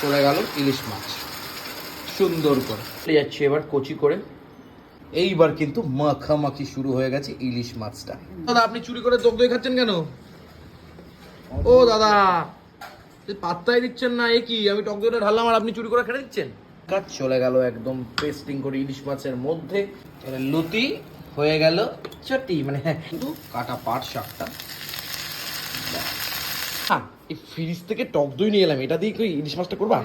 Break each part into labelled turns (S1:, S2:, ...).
S1: চলে গেল ইলিশ মাছ। সুন্দর করে। চলে যাচ্ছে এবার কচি করে। এইবার কিন্তু মাখামাখি শুরু হয়ে গেছে ইলিশ মাছটা। দাদা, আপনি চুরি করে দই খাচ্ছেন কেন? ও দাদা পাত্তাই দিচ্ছেন না, এ কি? আমি টক দইটা ঢাললাম আর আপনি চুরি করে খেতে দিচ্ছেন? কাজ চলে গেল একদম পেস্টিং করে ইলিশ মাছের মধ্যে। লুতি হয়ে গেল চটি মানে হ্যাঁ কাটা পাট শাকটা। হ্যাঁ এই ফ্রিজ থেকে টক দই নিয়ে এলাম এটা দিয়ে কি ইলিশ মাছটা করবা?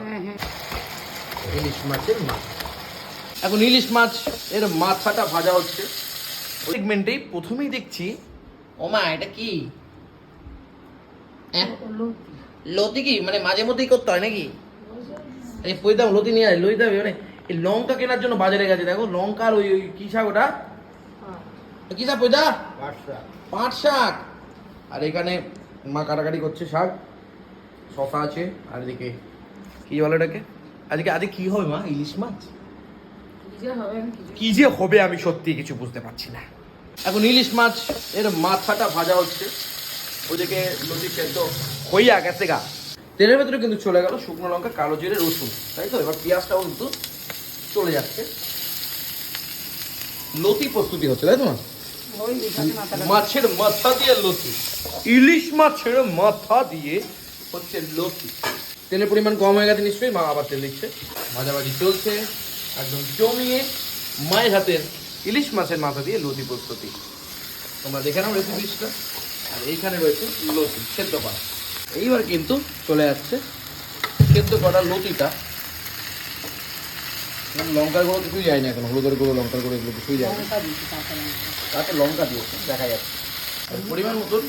S1: ইলিশ মাছের মাছ। এখন ইলিশ মাছ এর মাথাটা ভাজা হচ্ছে। সেগমেন্টেই প্রথমেই দেখছি ওমা এটা কি? হ্যাঁ? লতি কি? মানে মাঝে মধ্যেই করতে হয় নাকি? এই পৈদাম লতি নিয়ে আয় লইতে হবে মানে এই লঙ্কা কেনার জন্য বাজারে গেছে। দেখো লঙ্কার ওই ওই কি শাক ওটা? কি শাক পৈদা পাট শাক। আর এখানে মা কাটাকাটি করছে শাক। শশা আছে আর এদিকে কি বলে এটাকে আজকে আজকে কি হবে মা? ইলিশ মাছ? কি যে হবে আমি সত্যি কিছু বুঝতে পারছি না। এখন ইলিশ মাছ এর মাথাটা ভাজা হচ্ছে। ওদিকে লতি সেদ্ধ হইয়া গেছে গা। তেলের ভেতরে কিন্তু চলে গেল শুকনো লঙ্কা কালো জিরে রসুন। তাই তো? এবার পেঁয়াজটাও কিন্তু চলে যাচ্ছে। লতি প্রস্তুতি হচ্ছে তাই তো? মাছের মাথা দিয়ে লতি। ইলিশ মাছের মাথা দিয়ে হচ্ছে লতি তেলের পরিমাণ কম হয়ে গেছে নিশ্চয়ই মা আবার তেল দিচ্ছে। ভাজাভাজি চলছে একদম জমিয়ে মায়ের হাতের ইলিশ মাছের মাথা দিয়ে লতি প্রস্তুতি। তোমরা দেখে নাও রেসিপিসটা আর এইখানে রয়েছে লতি সেদ্ধ করা। এইবার কিন্তু চলে যাচ্ছে সেদ্ধ করা লতিটা। লঙ্কার গুঁড়ো কিছুই যায় না এখন হলুদের গুঁড়ো লঙ্কার গুঁড়ো এগুলো কিছুই যায় না। তাতে লঙ্কা। দিয়েছে দেখা যাচ্ছে। আর পরিমাণ মতন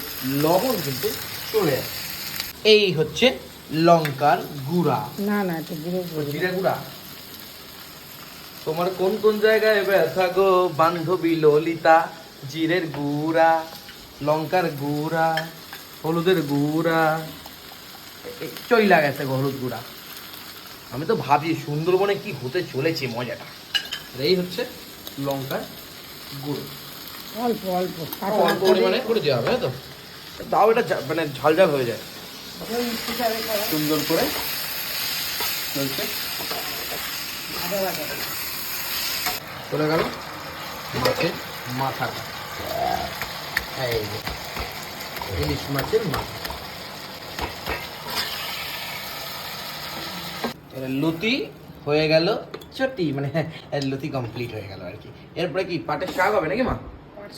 S1: লবণ কিন্তু চলে যাচ্ছে এই হচ্ছে লঙ্কার গুঁড়া।
S2: না না গুঁড়ো। করে
S1: জিরে গুঁড়া? তোমার কোন কোন জায়গায় ব্যথা গো বান্ধবী ললিতা জিরের গুঁড়া লঙ্কার গুঁড়া হলুদের গুঁড়া। চইলা গেছে গো হলুদ গুঁড়া। আমি তো ভাবি সুন্দরবনে কি হতে চলেছে মজাটা। এই হচ্ছে লঙ্কার গুঁড়ো।
S2: অল্প অল্প।
S1: অল্প পরিমাণে করে দেওয়া হবে তো? তাও এটা মানে ঝাল ঝাল হয়ে যায়। সুন্দর করে চলছে। চলে গেল মাছের মাথাটা। এই যে, ইলিশ মাছের মাথা। লুতি হয়ে গেল চটি মানে হ্যাঁ, লুতি কমপ্লিট হয়ে গেল আর কি। এরপরে কি পাটের শাক হবে নাকি মা?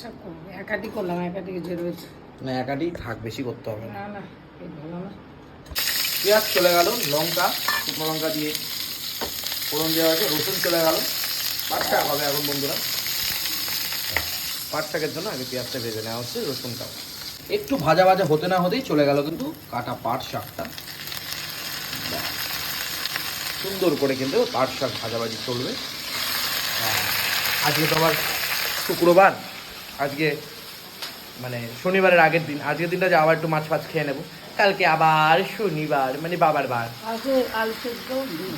S2: শাক করব একাটি করলাম একাটি যে রয়েছে।
S1: না একাটি থাক বেশি করতে হবে না
S2: না।
S1: পেঁয়াজ চলে গেল, লঙ্কা, শুকনো লঙ্কা দিয়ে ফোড়ন দেওয়া হয়েছে, রসুন চলে গেল। পাট শাক হবে এখন বন্ধুরা। পাট শাকের জন্য আগে পেঁয়াজটা ভেজে নেওয়া হচ্ছে রসুনটাও একটু ভাজা ভাজা হতে না হতেই চলে গেল কিন্তু কাটা পাট শাকটা। সুন্দর করে কিন্তু পাট শাক ভাজাভাজি চলবে। আজকে তো আবার শুক্রবার। আজকে মানে শনিবারের আগের দিন। আজকের দিনটা যে, আবার একটু মাছ ফাছ খেয়ে নেব। কালকে আবার শনিবার মানে বাবার বার।
S2: আলু সেদ্ধ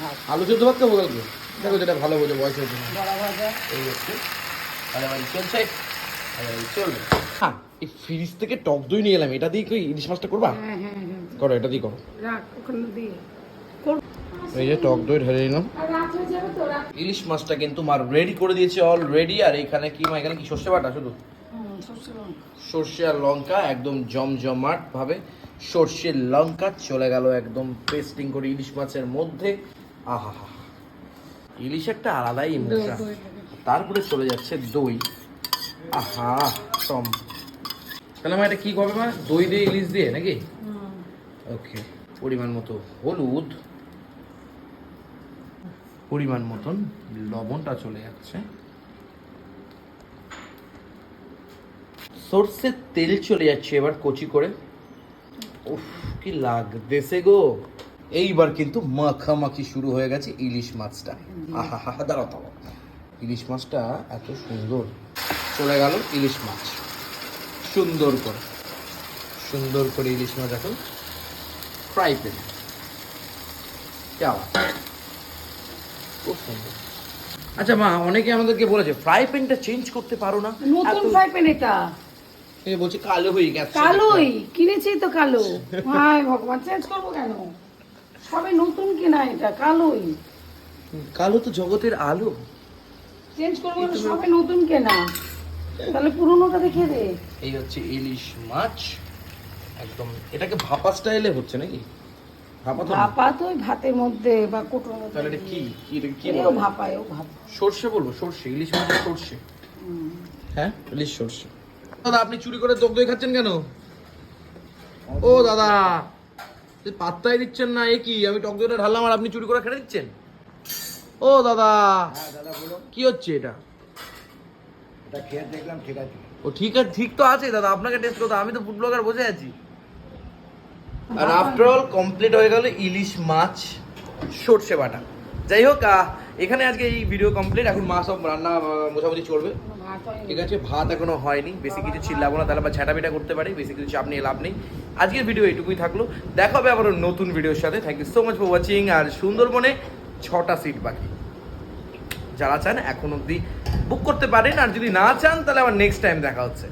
S2: ভাত।
S1: আলু সেদ্ধ ভাত খাব কালকে? দেখো যেটা ভালো বোঝো বয়সের জন্য
S2: বড়া ভাজা।
S1: এই হচ্ছে। চলছে। চলবে। হ্যাঁ এই ফ্রিজ থেকে টক দই নিয়ে এলাম। এটা দিয়ে কি ইলিশ মাছটা করবা?
S2: হ্যাঁ হ্যাঁ হ্যাঁ।
S1: করো এটা দিয়ে করো।
S2: রাখ ওখানে দিয়ে। করব
S1: এই যে টক দই ঢেলে নিলাম। ইলিশ মাছটা কিন্তু মার রেডি করে দিয়েছে অলরেডি আর এখানে কি মা এখানে কি সর্ষে বাটা শুধু?
S2: হুম সরষে লঙ্কা।
S1: সর্ষে আর লঙ্কা একদম জমজমাট ভাবে। সর্ষের লঙ্কা চলে গেল একদম পেস্টিং করে ইলিশ মাছের মধ্যে। আহা ইলিশ একটা আলাদাই ইমোশন
S2: দই।
S1: তারপরে চলে যাচ্ছে দই। আহা টম তাহলে মা এটা কি করবে মা? দই দিয়ে ইলিশ দিয়ে নাকি? ওকে। পরিমাণ মতো হলুদ। পরিমাণ মতন লবণটা চলে যাচ্ছে। সর্ষের তেল চলে যাচ্ছে এবার কচি করে। উফ কি লাগতেছে গো। এইবার কিন্তু মাখামাখি শুরু হয়ে গেছে ইলিশ মাছটা। আহা হা হা দাঁড়াও দাঁড়াও ইলিশ মাছটা এত সুন্দর। চলে গেল ইলিশ মাছ। সুন্দর করে। সুন্দর করে ইলিশ মাছ এখন ফ্রাই প্যান কেমন খুব সুন্দর। আচ্ছা মা অনেকে আমাদেরকে বলেছে ফ্রাই প্যানটা চেঞ্জ করতে পারো না।
S2: নতুন ফ্রাই প্যান এটা।
S1: এ বলছে কালো হয়ে গেছে।
S2: কালোই? কিনেছি তো কালো। হায় ভগবান চেঞ্জ করব কেন? সবে নতুন কেনা এটা কালোই।
S1: কালো তো জগতের আলো।
S2: চেঞ্জ করব সবে নতুন কেনা। তাহলে পুরোনোটা দেখে দে।
S1: এই হচ্ছে ইলিশ মাছ। একদম এটাকে ভাপা স্টাইলে হচ্ছে নাকি? ভাপা তো
S2: ভাপা তো ভাতের মধ্যে বা কোটোর মধ্যে।
S1: তাহলে এটা কি? কি এটা কি
S2: এও
S1: বলব?
S2: ভাপা ভাপা।
S1: সর্ষে বলব সর্ষে ইলিশ মাছের সর্ষে। হ্যাঁ ইলিশ সর্ষে। দাদা আপনি চুরি করে দগ দই খাচ্ছেন কেন? ও দাদা পাত্তাই দিচ্ছেন না এ কি? আমি টক দইটা ঢাললাম আর আপনি চুরি করে খেতে দিচ্ছেন? ও দাদা
S3: হ্যাঁ
S1: কি হচ্ছে এটা?
S3: দেখলাম ঠিক আছে।
S1: ও ঠিক আছে ঠিক তো আছে দাদা আপনাকে টেস্ট করতে আমি তো ফুড ব্লগার বসে আছি। আর আফটার অল কমপ্লিট হয়ে গেল ইলিশ মাছ সর্ষে বাটা। যাই হোক এখানে আজকে এই ভিডিও কমপ্লিট এখন মা সব রান্না মোটামুটি চলবে। ঠিক আছে, ভাত এখনও হয়নি, বেশি কিছু চিল্লাবো না, তাহলে বা ঝাঁটাপিটা করতে পারি, বেশি কিছু চাপ নিয়ে লাভ নেই। আজকের ভিডিও এইটুকুই থাকল, দেখা হবে আবার নতুন ভিডিওর সাথে। Thank you so much for watching আর সুন্দরবনে ছটা সিট বাকি। যারা চান, এখন অবধি বুক করতে পারেন, আর যদি না চান, তাহলে আবার নেক্সট টাইম দেখা হচ্ছে।